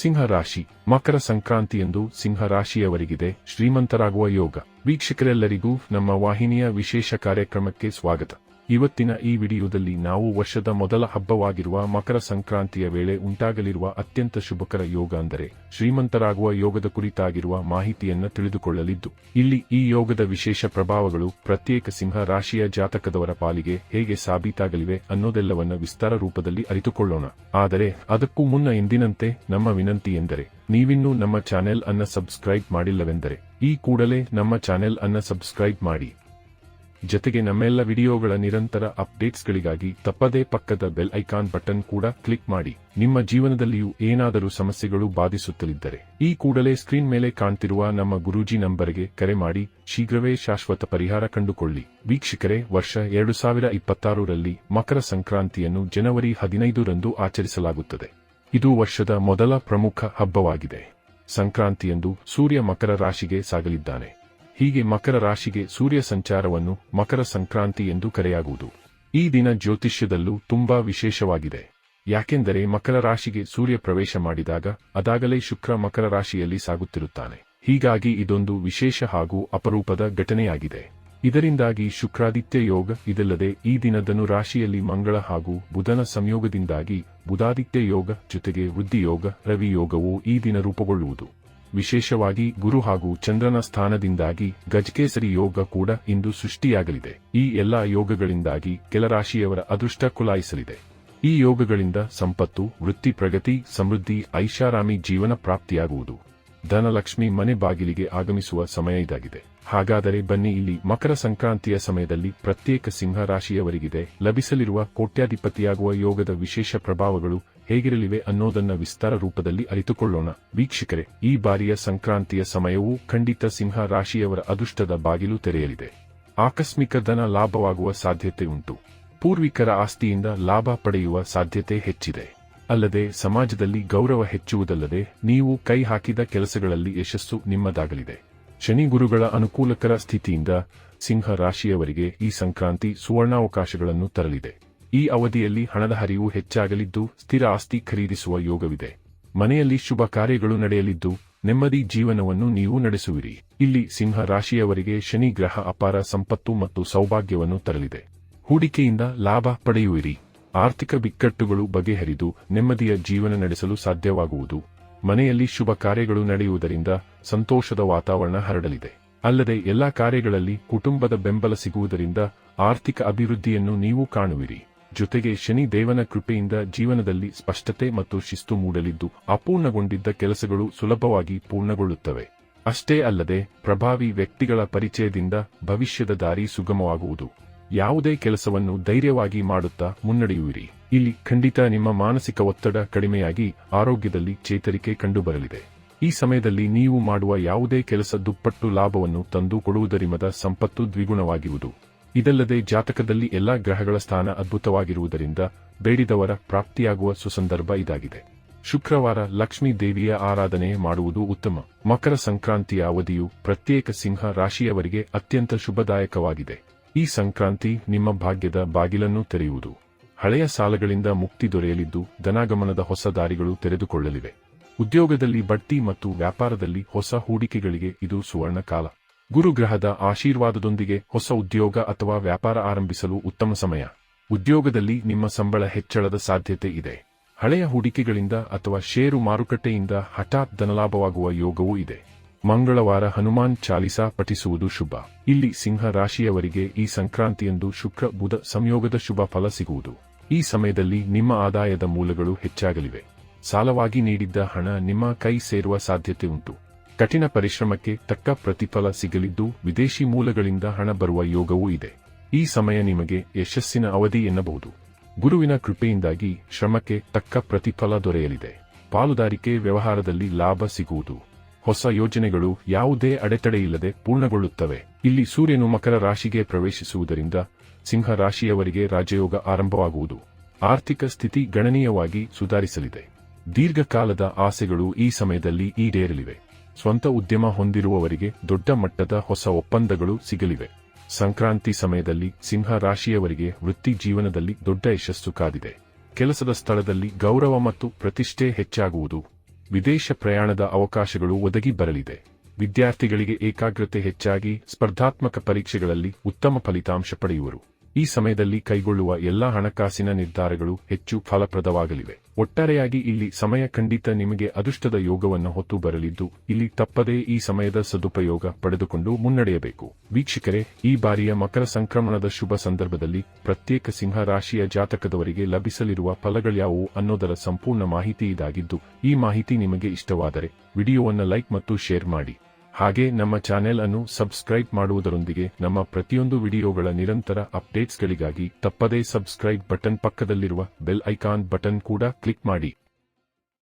ಸಿಂಹ ರಾಶಿ ಮಕರ ಸಂಕ್ರಾಂತಿಯಂದು ಸಿಂಹ ರಾಶಿಯವರಿಗಿದೆ ಶ್ರೀಮಂತರಾಗುವ ಯೋಗ. ವೀಕ್ಷಕರೆಲ್ಲರಿಗೂ ನಮ್ಮ ವಾಹಿನಿಯ ವಿಶೇಷ ಕಾರ್ಯಕ್ರಮಕ್ಕೆ ಸ್ವಾಗತ. ಇವತ್ತಿನ ಈ ವಿಡಿಯೋದಲ್ಲಿ ನಾವು ವರ್ಷದ ಮೊದಲ ಹಬ್ಬವಾಗಿರುವ ಮಕರ ಸಂಕ್ರಾಂತಿಯ ವೇಳೆ ಉಂಟಾಗಲಿರುವ ಅತ್ಯಂತ ಶುಭಕರ ಯೋಗ ಅಂದರೆ ಶ್ರೀಮಂತರಾಗುವ ಯೋಗದ ಕುರಿತಾಗಿರುವ ಮಾಹಿತಿಯನ್ನು ತಿಳಿದುಕೊಳ್ಳಲಿದ್ದು, ಇಲ್ಲಿ ಈ ಯೋಗದ ವಿಶೇಷ ಪ್ರಭಾವಗಳು ಪ್ರತ್ಯೇಕ ಸಿಂಹ ರಾಶಿಯ ಜಾತಕದವರ ಪಾಲಿಗೆ ಹೇಗೆ ಸಾಬೀತಾಗಲಿವೆ ಅನ್ನೋದೆಲ್ಲವನ್ನ ವಿಸ್ತಾರ ರೂಪದಲ್ಲಿ ಅರಿತುಕೊಳ್ಳೋಣ. ಆದರೆ ಅದಕ್ಕೂ ಮುನ್ನ ಎಂದಿನಂತೆ ನಮ್ಮ ವಿನಂತಿ ಎಂದರೆ, ನೀವಿನ್ನೂ ನಮ್ಮ ಚಾನೆಲ್ ಅನ್ನ ಸಬ್ಸ್ಕ್ರೈಬ್ ಮಾಡಿಲ್ಲವೆಂದರೆ, ಈ ಕೂಡಲೇ ನಮ್ಮ ಚಾನೆಲ್ ಅನ್ನ ಸಬ್ಸ್ಕ್ರೈಬ್ ಮಾಡಿ. ಜೊತೆಗೆ ನಮ್ಮೆಲ್ಲ ವಿಡಿಯೋಗಳ ನಿರಂತರ ಅಪ್ಡೇಟ್ಸ್ಗಳಿಗಾಗಿ ತಪ್ಪದೇ ಪಕ್ಕದ ಬೆಲ್ ಐಕಾನ್ ಬಟನ್ ಕೂಡ ಕ್ಲಿಕ್ ಮಾಡಿ. ನಿಮ್ಮ ಜೀವನದಲ್ಲಿಯೂ ಏನಾದರೂ ಸಮಸ್ಯೆಗಳು ಬಾಧಿಸುತ್ತಲಿದ್ದರೆ ಈ ಕೂಡಲೇ ಸ್ಕ್ರೀನ್ ಮೇಲೆ ಕಾಣ್ತಿರುವ ನಮ್ಮ ಗುರೂಜಿ ನಂಬರ್ಗೆ ಕರೆ ಮಾಡಿ ಶೀಘ್ರವೇ ಶಾಶ್ವತ ಪರಿಹಾರ ಕಂಡುಕೊಳ್ಳಿ. ವೀಕ್ಷಕರೇ, ವರ್ಷ ಎರಡು ಸಾವಿರ ಇಪ್ಪತ್ತಾರರಲ್ಲಿ ಮಕರ ಸಂಕ್ರಾಂತಿಯನ್ನು ಜನವರಿ ಹದಿನೈದರಂದು ಆಚರಿಸಲಾಗುತ್ತದೆ. ಇದು ವರ್ಷದ ಮೊದಲ ಪ್ರಮುಖ ಹಬ್ಬವಾಗಿದೆ. ಸಂಕ್ರಾಂತಿಯಂದು ಸೂರ್ಯ ಮಕರ ರಾಶಿಗೆ ಸಾಗಲಿದ್ದಾನೆ. ಹೀಗೆ ಮಕರ ರಾಶಿಗೆ ಸೂರ್ಯ ಸಂಚಾರವನ್ನು ಮಕರ ಸಂಕ್ರಾಂತಿ ಎಂದು ಕರೆಯಾಗುವುದು. ಈ ದಿನ ಜ್ಯೋತಿಷ್ಯದಲ್ಲೂ ತುಂಬಾ ವಿಶೇಷವಾಗಿದೆ. ಯಾಕೆಂದರೆ ಮಕರ ರಾಶಿಗೆ ಸೂರ್ಯ ಪ್ರವೇಶ ಮಾಡಿದಾಗ ಅದಾಗಲೇ ಶುಕ್ರ ಮಕರ ರಾಶಿಯಲ್ಲಿ ಸಾಗುತ್ತಿರುತ್ತಾನೆ. ಹೀಗಾಗಿ ಇದೊಂದು ವಿಶೇಷ ಹಾಗೂ ಅಪರೂಪದ ಘಟನೆಯಾಗಿದೆ. ಇದರಿಂದಾಗಿ ಶುಕ್ರಾದಿತ್ಯ ಯೋಗ ಇದಲ್ಲದೆ ಈ ದಿನದನು ರಾಶಿಯಲ್ಲಿ ಮಂಗಳ ಹಾಗೂ ಬುಧನ ಸಂಯೋಗದಿಂದಾಗಿ ಬುಧಾದಿತ್ಯ ಯೋಗ ಜೊತೆಗೆ ವೃದ್ಧಿಯೋಗ, ರವಿಯೋಗವು ಈ ದಿನ ರೂಪುಗೊಳ್ಳುವುದು. ವಿಶೇಷವಾಗಿ ಗುರು ಹಾಗೂ ಚಂದ್ರನ ಸ್ಥಾನದಿಂದಾಗಿ ಗಜಕೇಸರಿ ಯೋಗ ಕೂಡ ಇಂದು ಸೃಷ್ಟಿಯಾಗಲಿದೆ. ಈ ಎಲ್ಲಾ ಯೋಗಗಳಿಂದಾಗಿ ಕೆಲ ರಾಶಿಯವರ ಅದೃಷ್ಟ ಕುಲಾಯಿಸಲಿದೆ. ಈ ಯೋಗಗಳಿಂದ ಸಂಪತ್ತು, ವೃತ್ತಿ ಪ್ರಗತಿ, ಸಮೃದ್ಧಿ, ಐಷಾರಾಮಿ ಜೀವನ ಪ್ರಾಪ್ತಿಯಾಗುವುದು. ಧನಲಕ್ಷ್ಮಿ ಮನೆ ಬಾಗಿಲಿಗೆ ಆಗಮಿಸುವ ಸಮಯ ಇದಾಗಿದೆ. ಹಾಗಾದರೆ ಬನ್ನಿ ಇಲ್ಲಿ ಮಕರ ಸಂಕ್ರಾಂತಿಯ ಸಮಯದಲ್ಲಿ ಪ್ರತ್ಯೇಕ ಸಿಂಹ ರಾಶಿಯವರಿಗಿದೆ. ಲಭಿಸಲಿರುವ ಕೋಟ್ಯಾಧಿಪತಿಯಾಗುವ ಯೋಗದ ವಿಶೇಷ ಪ್ರಭಾವಗಳು ಹೇಗಿರಲಿವೆ ಅನ್ನೋದನ್ನ ವಿಸ್ತಾರ ರೂಪದಲ್ಲಿ ಅರಿತುಕೊಳ್ಳೋಣ. ವೀಕ್ಷಕರೇ, ಈ ಬಾರಿಯ ಸಂಕ್ರಾಂತಿಯ ಸಮಯವೂ ಖಂಡಿತ ಸಿಂಹ ರಾಶಿಯವರ ಅದೃಷ್ಟದ ಬಾಗಿಲು ತೆರೆಯಲಿದೆ. ಆಕಸ್ಮಿಕ ಧನ ಲಾಭವಾಗುವ ಸಾಧ್ಯತೆ ಉಂಟು. ಪೂರ್ವಿಕರ ಆಸ್ತಿಯಿಂದ ಲಾಭ ಪಡೆಯುವ ಸಾಧ್ಯತೆ ಹೆಚ್ಚಿದೆ. ಅಲ್ಲದೆ, ಸಮಾಜದಲ್ಲಿ ಗೌರವ ಹೆಚ್ಚುವುದಲ್ಲದೆ, ನೀವು ಕೈ ಹಾಕಿದ ಕೆಲಸಗಳಲ್ಲಿ ಯಶಸ್ಸು ನಿಮ್ಮದಾಗಲಿದೆ. ಶನಿ ಗುರುಗಳ ಅನುಕೂಲಕರ ಸ್ಥಿತಿಯಿಂದ ಸಿಂಹ ರಾಶಿಯವರಿಗೆ ಈ ಸಂಕ್ರಾಂತಿ ಸುವರ್ಣಾವಕಾಶಗಳನ್ನು ತರಲಿದೆ. ಈ ಅವಧಿಯಲ್ಲಿ ಹಣದ ಹರಿವು ಹೆಚ್ಚಾಗಲಿದ್ದು ಸ್ಥಿರ ಆಸ್ತಿ ಖರೀದಿಸುವ ಯೋಗವಿದೆ. ಮನೆಯಲ್ಲಿ ಶುಭ ಕಾರ್ಯಗಳು ನಡೆಯಲಿದ್ದು ನೆಮ್ಮದಿ ಜೀವನವನ್ನು ನೀವು ನಡೆಸುವಿರಿ. ಇಲ್ಲಿ ಸಿಂಹ ರಾಶಿಯವರಿಗೆ ಶನಿ ಗ್ರಹ ಅಪಾರ ಸಂಪತ್ತು ಮತ್ತು ಸೌಭಾಗ್ಯವನ್ನು ತರಲಿದೆ. ಹೂಡಿಕೆಯಿಂದ ಲಾಭ ಪಡೆಯುವಿರಿ. ಆರ್ಥಿಕ ಬಿಕ್ಕಟ್ಟುಗಳು ಬಗೆಹರಿದು ನೆಮ್ಮದಿಯ ಜೀವನ ನಡೆಸಲು ಸಾಧ್ಯವಾಗುವುದು. ಮನೆಯಲ್ಲಿ ಶುಭ ಕಾರ್ಯಗಳು ನಡೆಯುವುದರಿಂದ ಸಂತೋಷದ ವಾತಾವರಣ ಹರಡಲಿದೆ. ಅಲ್ಲದೆ ಎಲ್ಲಾ ಕಾರ್ಯಗಳಲ್ಲಿ ಕುಟುಂಬದ ಬೆಂಬಲ ಸಿಗುವುದರಿಂದ ಆರ್ಥಿಕ ಅಭಿವೃದ್ಧಿಯನ್ನು ನೀವು ಕಾಣುವಿರಿ. ಜೊತೆಗೆ ಶನಿ ದೇವನ ಕೃಪೆಯಿಂದ ಜೀವನದಲ್ಲಿ ಸ್ಪಷ್ಟತೆ ಮತ್ತು ಶಿಸ್ತು ಮೂಡಲಿದ್ದು, ಅಪೂರ್ಣಗೊಂಡಿದ್ದ ಕೆಲಸಗಳು ಸುಲಭವಾಗಿ ಪೂರ್ಣಗೊಳ್ಳುತ್ತವೆ. ಅಷ್ಟೇ ಅಲ್ಲದೆ, ಪ್ರಭಾವಿ ವ್ಯಕ್ತಿಗಳ ಪರಿಚಯದಿಂದ ಭವಿಷ್ಯದ ದಾರಿ ಸುಗಮವಾಗುವುದು. ಯಾವುದೇ ಕೆಲಸವನ್ನು ಧೈರ್ಯವಾಗಿ ಮಾಡುತ್ತಾ ಮುನ್ನಡೆಯುವಿರಿ. ಇಲ್ಲಿ ಖಂಡಿತ ನಿಮ್ಮ ಮಾನಸಿಕ ಒತ್ತಡ ಕಡಿಮೆಯಾಗಿ ಆರೋಗ್ಯದಲ್ಲಿ ಚೇತರಿಕೆ ಕಂಡುಬರಲಿದೆ. ಈ ಸಮಯದಲ್ಲಿ ನೀವು ಮಾಡುವ ಯಾವುದೇ ಕೆಲಸ ದುಪ್ಪಟ್ಟು ಲಾಭವನ್ನು ತಂದು ಕೊಡುವುದರಿಮದ ಸಂಪತ್ತು ದ್ವಿಗುಣವಾಗಿರುವುದು ಇದಲ್ಲದೆ ಜಾತಕದಲ್ಲಿ ಎಲ್ಲಾ ಗ್ರಹಗಳ ಸ್ಥಾನ ಅದ್ಭುತವಾಗಿರುವುದರಿಂದ ಬೇಡಿದವರ ಪ್ರಾಪ್ತಿಯಾಗುವ ಸುಸಂದರ್ಭ ಇದಾಗಿದೆ. ಶುಕ್ರವಾರ ಲಕ್ಷ್ಮೀ ದೇವಿಯ ಆರಾಧನೆ ಮಾಡುವುದು ಉತ್ತಮ. ಮಕರ ಸಂಕ್ರಾಂತಿಯ ಅವಧಿಯು ಪ್ರತ್ಯೇಕ ಸಿಂಹ ರಾಶಿಯವರಿಗೆ ಅತ್ಯಂತ ಶುಭದಾಯಕವಾಗಿದೆ. ಈ ಸಂಕ್ರಾಂತಿ ನಿಮ್ಮ ಭಾಗ್ಯದ ಬಾಗಿಲನ್ನು ತೆರೆಯುವುದು. ಹಳೆಯ ಸಾಲಗಳಿಂದ ಮುಕ್ತಿ ದೊರೆಯಲಿದ್ದು ಧನಾಗಮನದ ಹೊಸ ದಾರಿಗಳು ತೆರೆದುಕೊಳ್ಳಲಿವೆ. ಉದ್ಯೋಗದಲ್ಲಿ ಬಡ್ತಿ ಮತ್ತು ವ್ಯಾಪಾರದಲ್ಲಿ ಹೊಸ ಹೂಡಿಕೆಗಳಿಗೆ ಇದು ಸುವರ್ಣ ಕಾಲ ಗುರುಗ್ರಹದ ಆಶೀರ್ವಾದದೊಂದಿಗೆ ಹೊಸ ಉದ್ಯೋಗ ಅಥವಾ ವ್ಯಾಪಾರ ಆರಂಭಿಸಲು ಉತ್ತಮ ಸಮಯ. ಉದ್ಯೋಗದಲ್ಲಿ ನಿಮ್ಮ ಸಂಬಳ ಹೆಚ್ಚಳದ ಸಾಧ್ಯತೆ ಇದೆ. ಹಳೆಯ ಹೂಡಿಕೆಗಳಿಂದ ಅಥವಾ ಷೇರು ಮಾರುಕಟ್ಟೆಯಿಂದ ಹಠಾತ್ ಧನಲಾಭವಾಗುವ ಯೋಗವೂ ಇದೆ. ಮಂಗಳವಾರ ಹನುಮಾನ್ ಚಾಲಿಸಾ ಪಠಿಸುವುದು ಶುಭ. ಇಲ್ಲಿ ಸಿಂಹ ರಾಶಿಯವರಿಗೆ ಈ ಸಂಕ್ರಾಂತಿಯಂದು ಶುಕ್ರ, ಬುಧ ಸಂಯೋಗದ ಶುಭ ಫಲ ಸಿಗುವುದು. ಈ ಸಮಯದಲ್ಲಿ ನಿಮ್ಮ ಆದಾಯದ ಮೂಲಗಳು ಹೆಚ್ಚಾಗಲಿವೆ. ಸಾಲವಾಗಿ ನೀಡಿದ್ದ ಹಣ ನಿಮ್ಮ ಕೈ ಸೇರುವ ಸಾಧ್ಯತೆ ಉಂಟು. ಕಠಿಣ ಪರಿಶ್ರಮಕ್ಕೆ ತಕ್ಕ ಪ್ರತಿಫಲ ಸಿಗಲಿದ್ದು ವಿದೇಶಿ ಮೂಲಗಳಿಂದ ಹಣ ಬರುವ ಯೋಗವೂ ಇದೆ. ಈ ಸಮಯ ನಿಮಗೆ ಯಶಸ್ಸಿನ ಅವಧಿ ಎನ್ನಬಹುದು. ಗುರುವಿನ ಕೃಪೆಯಿಂದಾಗಿ ಶ್ರಮಕ್ಕೆ ತಕ್ಕ ಪ್ರತಿಫಲ ದೊರೆಯಲಿದೆ. ಪಾಲುದಾರಿಕೆ ವ್ಯವಹಾರದಲ್ಲಿ ಲಾಭ ಸಿಗುವುದು. ಹೊಸ ಯೋಜನೆಗಳು ಯಾವುದೇ ಅಡೆತಡೆಯಿಲ್ಲದೆ ಪೂರ್ಣಗೊಳ್ಳುತ್ತವೆ. ಇಲ್ಲಿ ಸೂರ್ಯನು ಮಕರ ರಾಶಿಗೆ ಪ್ರವೇಶಿಸುವುದರಿಂದ ಸಿಂಹ ರಾಶಿಯವರಿಗೆ ರಾಜಯೋಗ ಆರಂಭವಾಗುವುದು. ಆರ್ಥಿಕ ಸ್ಥಿತಿ ಗಣನೀಯವಾಗಿ ಸುಧಾರಿಸಲಿದೆ. ದೀರ್ಘಕಾಲದ ಆಸೆಗಳು ಈ ಸಮಯದಲ್ಲಿ ಈಡೇರಲಿವೆ. ಸ್ವಂತ ಉದ್ಯಮ ಹೊಂದಿರುವವರಿಗೆ ದೊಡ್ಡ ಮಟ್ಟದ ಹೊಸ ಒಪ್ಪಂದಗಳು ಸಿಗಲಿವೆ. ಸಂಕ್ರಾಂತಿ ಸಮಯದಲ್ಲಿ ಸಿಂಹ ರಾಶಿಯವರಿಗೆ ವೃತ್ತಿ ಜೀವನದಲ್ಲಿ ದೊಡ್ಡ ಯಶಸ್ಸು ಕಾದಿದೆ. ಕೆಲಸದ ಸ್ಥಳದಲ್ಲಿ ಗೌರವ ಮತ್ತು ಪ್ರತಿಷ್ಠೆ ಹೆಚ್ಚಾಗುವುದು, ವಿದೇಶ ಪ್ರಯಾಣದ ಅವಕಾಶಗಳು ಒದಗಿ ಬರಲಿದೆ. ವಿದ್ಯಾರ್ಥಿಗಳಿಗೆ ಏಕಾಗ್ರತೆ ಹೆಚ್ಚಾಗಿ ಸ್ಪರ್ಧಾತ್ಮಕ ಪರೀಕ್ಷೆಗಳಲ್ಲಿ ಉತ್ತಮ ಫಲಿತಾಂಶ ಪಡೆಯುವರು. ಈ ಸಮಯದಲ್ಲಿ ಕೈಗೊಳ್ಳುವ ಎಲ್ಲಾ ಹಣಕಾಸಿನ ನಿರ್ಧಾರಗಳು ಹೆಚ್ಚು ಫಲಪ್ರದವಾಗಲಿವೆ. ಒಟ್ಟಾರೆಯಾಗಿ ಇಲ್ಲಿ ಸಮಯ ಖಂಡಿತ ನಿಮಗೆ ಅದೃಷ್ಟದ ಯೋಗವನ್ನು ಹೊತ್ತು ಬರಲಿದ್ದು, ಇಲ್ಲಿ ತಪ್ಪದೇ ಈ ಸಮಯದ ಸದುಪಯೋಗ ಪಡೆದುಕೊಂಡು ಮುನ್ನಡೆಯಬೇಕು. ವೀಕ್ಷಕರೇ, ಈ ಬಾರಿಯ ಮಕರ ಸಂಕ್ರಮಣದ ಶುಭ ಸಂದರ್ಭದಲ್ಲಿ ಪ್ರತ್ಯೇಕ ಸಿಂಹ ರಾಶಿಯ ಜಾತಕದವರಿಗೆ ಲಭಿಸಲಿರುವ ಫಲಗಳ್ಯಾವುವು ಅನ್ನೋದರ ಸಂಪೂರ್ಣ ಮಾಹಿತಿ ಇದಾಗಿದ್ದು, ಈ ಮಾಹಿತಿ ನಿಮಗೆ ಇಷ್ಟವಾದರೆ ವಿಡಿಯೋವನ್ನು ಲೈಕ್ ಮತ್ತು ಶೇರ್ ಮಾಡಿ. ಹಾಗೆ ನಮ್ಮ ಚಾನೆಲ್ ಅನ್ನು ಸಬ್ಸ್ಕ್ರೈಬ್ ಮಾಡುವುದರೊಂದಿಗೆ ನಮ್ಮ ಪ್ರತಿಯೊಂದು ವಿಡಿಯೋಗಳ ನಿರಂತರ ಅಪ್ಡೇಟ್ಸ್ಗಳಿಗಾಗಿ ತಪ್ಪದೇ ಸಬ್ಸ್ಕ್ರೈಬ್ ಬಟನ್ ಪಕ್ಕದಲ್ಲಿರುವ ಬೆಲ್ ಐಕಾನ್ ಬಟನ್ ಕೂಡ ಕ್ಲಿಕ್ ಮಾಡಿ.